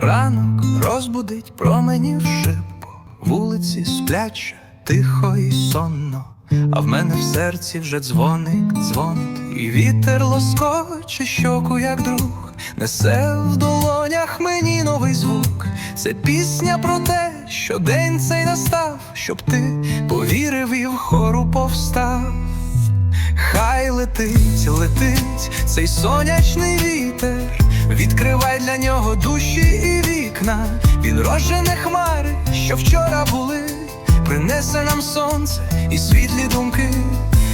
Ранок розбудить променів шибко, вулиці спляче, тихо і сонно, а в мене в серці вже дзвоник, дзвонить, і вітер лоскоче щоку, як друг, несе в долонях мені новий звук. Це пісня про те, що день цей настав, щоб ти повірив і вгору повстав. Хай летить, летить цей сонячний вітер, відкривай для нього душі і вікна, він хмари, що вчора були, принесе нам сонце і світлі думки.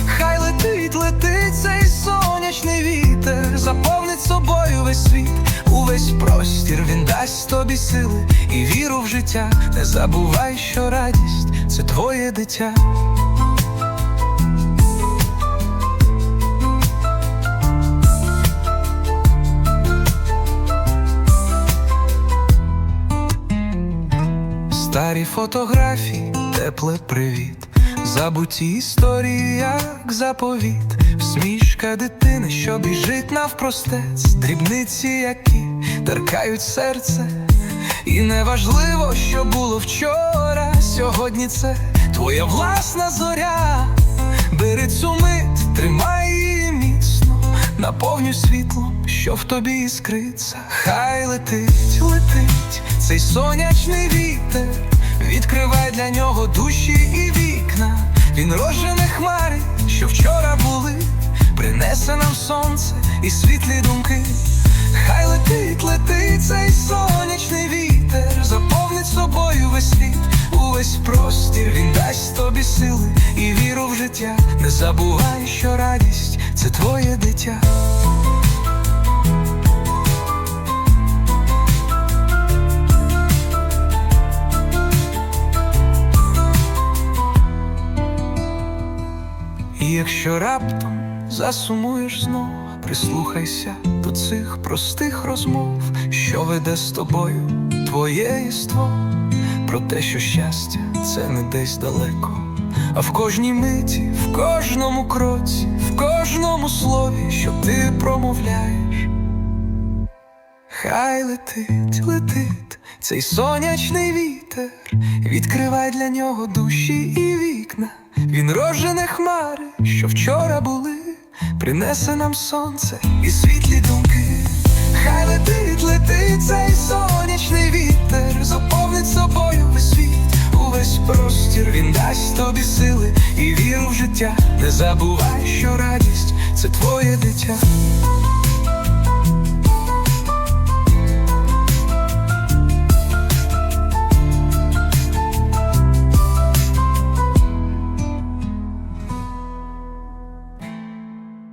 Хай летить, летить цей сонячний вітер, заповнить собою весь світ, увесь простір він дасть тобі сили і віру в життя. Не забувай, що радість це твоє дитя. Старі фотографії, тепле привіт, забуті історії, як заповіт, всмішка дитини, що біжить навпростець, дрібниці, які торкають серце. І неважливо, що було вчора, сьогодні це твоя власна зоря. Бери цю мить, тримай її міцно, наповнюй світлом, що в тобі іскриться. Хай летить, летить цей сонячний вітер, відкривай для нього душі і вікна. Він рожене хмари, що вчора були, принесе нам сонце і світлі думки. Хай летить, летить цей сонячний вітер, заповнить собою весь світ, увесь простір, він дасть тобі сили і віру в життя. Не забувай, що радість це твоє дитя. Якщо раптом засумуєш знов, прислухайся до цих простих розмов, що веде з тобою твоє єство, про те, що щастя це не десь далеко, а в кожній миті, в кожному кроці, в кожному слові, що ти промовляєш. Хай летить, летить цей сонячний вітер, відкривай для нього душі і вікна. Він рожене хмари, що вчора були, принесе нам сонце і світлі думки. Хай летить, летить цей сонячний вітер, заповнить собою весь світ, увесь простір. Він дасть тобі сили і віру в життя. Не забувай, що радість це твоє дитя.